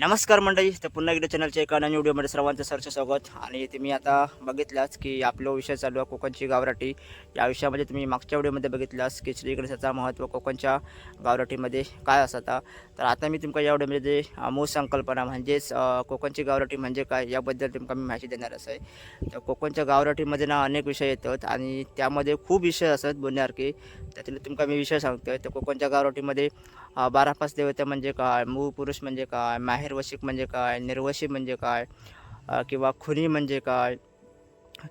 नमस्कार मंडळी तर पुन्हा एकदा चॅनलच्या एका नवीन व्हिडिओमध्ये सर्वांचं सरचं स्वागत. आणि तुम्ही आता बघितलाच की आपला विषय चालू आहे कोकणची गावराटी. या विषयामध्ये तुम्ही मागच्या व्हिडिओमध्ये बघितलास की श्री गणेशाचा महत्त्व कोकणच्या गावराटीमध्ये काय असता तर आता मी तुमका या व्हिडिओमध्ये मूळ संकल्पना म्हणजेच कोकणची गावराटी म्हणजे काय याबद्दल तुमका मी माहिती देणार असं आहे. तर कोकणच्या गावराटीमध्ये ना अनेक विषय येतात आणि त्यामध्ये खूप विषय असतात बोलण्यासारखे. त्यातील तुमका मी विषय सांगतोय. तर कोकणच्या गावराटीमध्ये बारा पाच देवता म्हणजे काय मूळ पुरुष म्हणजे काय माहेर निर्वशिक म्हणजे काय? निर्वशी म्हणजे काय? किंवा खुनी म्हणजे काय?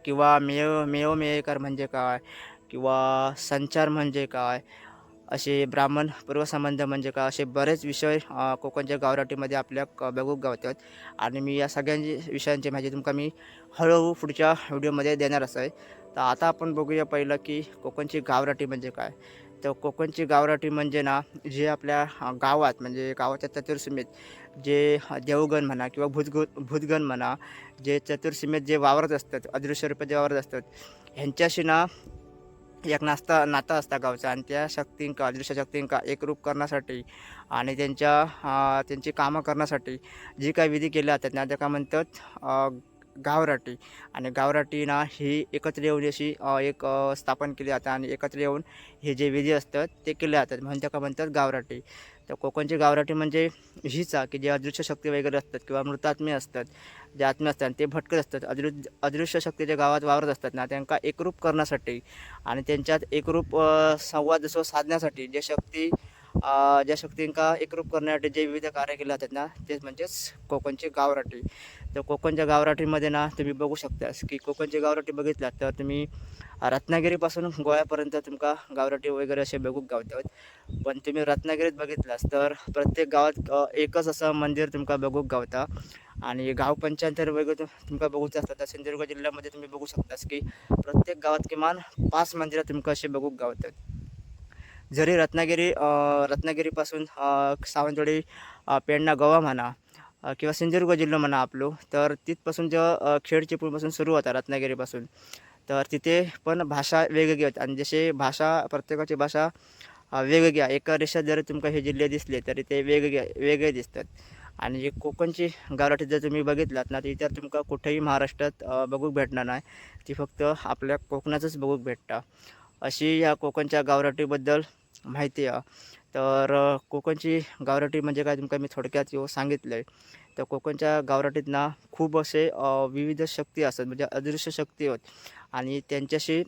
किंवा मेव मेव मेयकर म्हणजे काय? किंवा संचार म्हणजे काय? असे ब्राह्मण पूर्वसंबंध म्हणजे काय? असे बरेच विषय कोकणच्या गावराटीमध्ये आपल्या क- बघूक गावतात. आणि मी या सगळ्यांची विषयांची माहिती तुमका मी हळूहळू पुढच्या व्हिडिओमध्ये देणार असं आहे. तर आता आपण बघूया पहिलं की कोकणची गावराटी म्हणजे काय? तर कोकणची गावराटी म्हणजे ना जे आपल्या गावात म्हणजे गावाच्या चतुर्सीमेत जे देवगण म्हणा किंवा भूतगु भूतगण म्हणा जे चतुर्सीमेत जे वावरत असतात अदृश्य रूपात जे वावरत असतात ह्यांच्याशी ना एक नास्ता नातं असतं गावचं आणि त्या शक्तींका अदृश्य शक्तींका एकरूप करण्यासाठी आणि त्यांच्या त्यांची कामं करण्यासाठी जी काही विधी केल्या जातात ना त्या काय म्हणतात गावराटी. आणि गावराटीना ही एकत्र येऊन अशी एक स्थापन केली जातं आणि एकत्र येऊन हे जे विधी असतात ते केले जातात. म्हणून त्या म्हणतात गावराटी. तर कोकणची गावराटी म्हणजे हीच आहे की जे अदृश्य शक्ती वगैरे असतात किंवा मृतात्मे असतात जे आत्मे असतात ते भटकत असतात. अदृ अदृश्य शक्ती जे गावात वावरत असतात ना त्यांना एकरूप करण्यासाठी आणि त्यांच्यात एकरूप संवाद जसं साधण्यासाठी जे शक्ती ज्या शक्तींका एकरूप करण्यासाठी जे विविध कार्य केले जातात ना तेच म्हणजेच कोकणची गावराटी. तर कोकणच्या गावराठीमध्ये ना तुम्ही बघू शकतास की कोकणची गावराठी बघितलात तर तुम्ही रत्नागिरीपासून गोव्यापर्यंत तुमका गावराठी वगैरे असे बघूक गावतात. पण तुम्ही रत्नागिरीत बघितलास तर प्रत्येक गावात एकच असं मंदिर तुमका बघूक गावता. आणि गाव पंचायत वगैरे तुमका बघूच असतात तर सिंधुदुर्ग जिल्ह्यामध्ये तुम्ही बघू शकतास की प्रत्येक गावात किमान पाच मंदिरं तुमका असे बघूक गावतात. जरी रत्नागिरी रत्नागिरीपासून सावंतवाडी पेडणा गोवा म्हणा किंवा सिंधुदुर्ग जिल्हा म्हणा आपलो तर तिथपासून जेव्हा खेड चिपळूणपासून सुरू होता रत्नागिरीपासून तर तिथे पण भाषा वेगवेगळी होती. आणि जसे भाषा प्रत्येकाची भाषा अ, वेगवेगळी आहे. एका रेषात जरी तुमका हे जिल्हे दिसले तरी ते वेगवेगळे वेगळे दिसतात. आणि जे कोकणची गावराठी जर तुम्ही बघितलात ना तर इतर तुमका कुठेही महाराष्ट्रात बघूक भेटणार नाही. ती फक्त आपल्या कोकणातच बघूक भेटता. अशी या कोकणच्या गावराटीबद्दल माहिती आहे. तर कोकणची गावराटी म्हणजे काय? तुमका मी थोडक्यात येऊ सांगितलं आहे तर कोकणच्या गावराटीत ना खूप असे विविध शक्ती असतात. म्हणजे अदृश्य शक्ती आहेत आणि त्यांच्याशी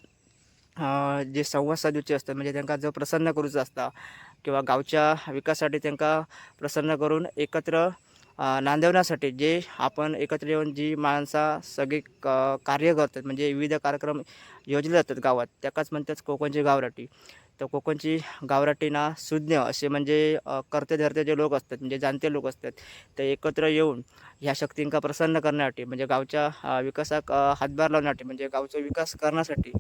जे संवाद साधूचे असतात म्हणजे त्यांना जो प्रसन्न करूचं असता किंवा गावच्या विकासासाठी त्यांना प्रसन्न करून एकत्र नांदवण्यासाठी जे आपण एकत्र येऊन जी माणसा सगळी क कार्य करतात म्हणजे विविध कार्यक्रम योजले जातात गावात त्याकाच म्हणतात कोकणची गावराटी. तर कोकणची गावराटीना सुज्ञ असे म्हणजे कर्ते करते धरते जे लोक असतात म्हणजे जाणते लोक असतात ते एकत्र येऊन ह्या शक्तींका प्रसन्न करण्यासाठी म्हणजे गावच्या विकासाक हातभार लावण्यासाठी म्हणजे गावचा विकास करण्यासाठी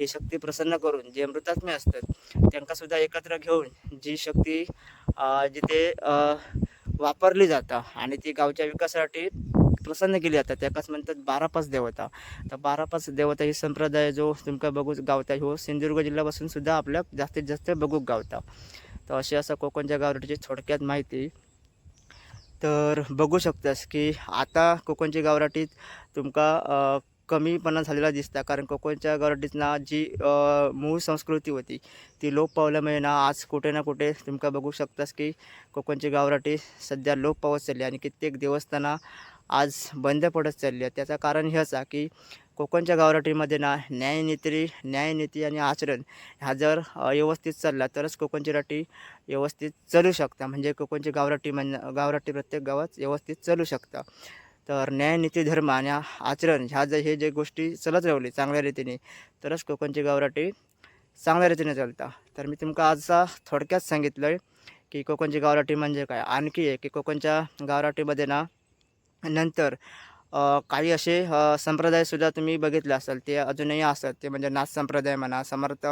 ही शक्ती प्रसन्न करून जे मृतात्मे असतात त्यांकासुद्धा एकत्र घेऊन जी शक्ती जिथे वापरली जाता आणि ती गावच्या विकासासाठी प्रसन्न केली जातात त्याकाच म्हणतात बारापास देवता. तर बारापास देवता ही संप्रदाय जो तुमका बघूच गावता हो सिंधुदुर्ग जिल्ह्यापासून सुद्धा आपल्या जास्तीत जास्त बघूक गावता. तर अशी असं कोकणच्या गावराटीची थोडक्यात माहिती. तर बघू शकतास की आता कोकणची गावराटीत तुमका कमीपणा झालेला दिसता. कारण कोकणच्या गावराटीतना जी मूळ संस्कृती होती ती लोप पावल्यामुळे ना आज कुठे ना कुठे तुमका बघू शकतास की कोकणची गावराटी सध्या लोप पावत चालली आणि कित्येक देवस्थानं आज बंद पडत चालली आहे. त्याचं कारण हे असा की कोकणच्या गावराटीमध्ये ना न्यायनीती न्यायनीती आणि आचरण ह्या जर व्यवस्थित चालला तरच कोकणची राटी व्यवस्थित चालू शकता. म्हणजे कोकणची गावराटी म्हण गावराटी प्रत्येक गावात व्यवस्थित चालू शकता. तर न्यायनीती धर्म आणि आचरण ह्या जर हे जे गोष्टी चलत राहिली चांगल्या रीतीने तरच कोकणची गावराटी चांगल्या रीतीने चालता. तर मी तुमका आजचा थोडक्यात सांगितलं आहे की कोकणची गावराटी म्हणजे काय? आणखी आहे की कोकणच्या गावराटीमध्ये ना नंतर काही असे संप्रदायसुद्धा तुम्ही बघितले असाल ते अजूनही असतात. ते म्हणजे नाथ संप्रदाय म्हणा समर्थ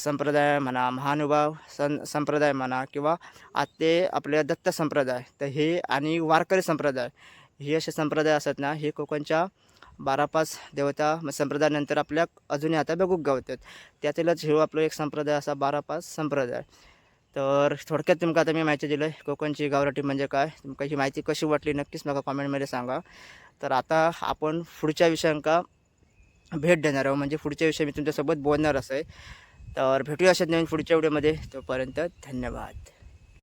संप्रदाय म्हणा महानुभाव सं संप्रदाय म्हणा किंवा आत्ते आपले दत्त संप्रदाय तर हे आणि वारकरी संप्रदाय हे असे संप्रदाय असतात ना हे कोकणच्या बारा पाच देवता संप्रदायानंतर आपल्या अजूनही आता बघूक गावतात. त्यातीलच हे आपलं एक संप्रदाय असा बारा पाच संप्रदाय. तर थोडक्यात तुमका आता मी माहिती दिलं आहे कोकणची गावराटी म्हणजे काय? तुमका ही माहिती कशी वाटली नक्कीच मला कॉमेंटमध्ये सांगा. तर आता आपण पुढच्या विषयांका भेट देणार आहोत. म्हणजे पुढच्या विषयी मी तुमच्यासोबत बोलणार असं आहे तर भेटूया अशाच नवीन पुढच्या व्हिडिओमध्ये तोपर्यंत धन्यवाद.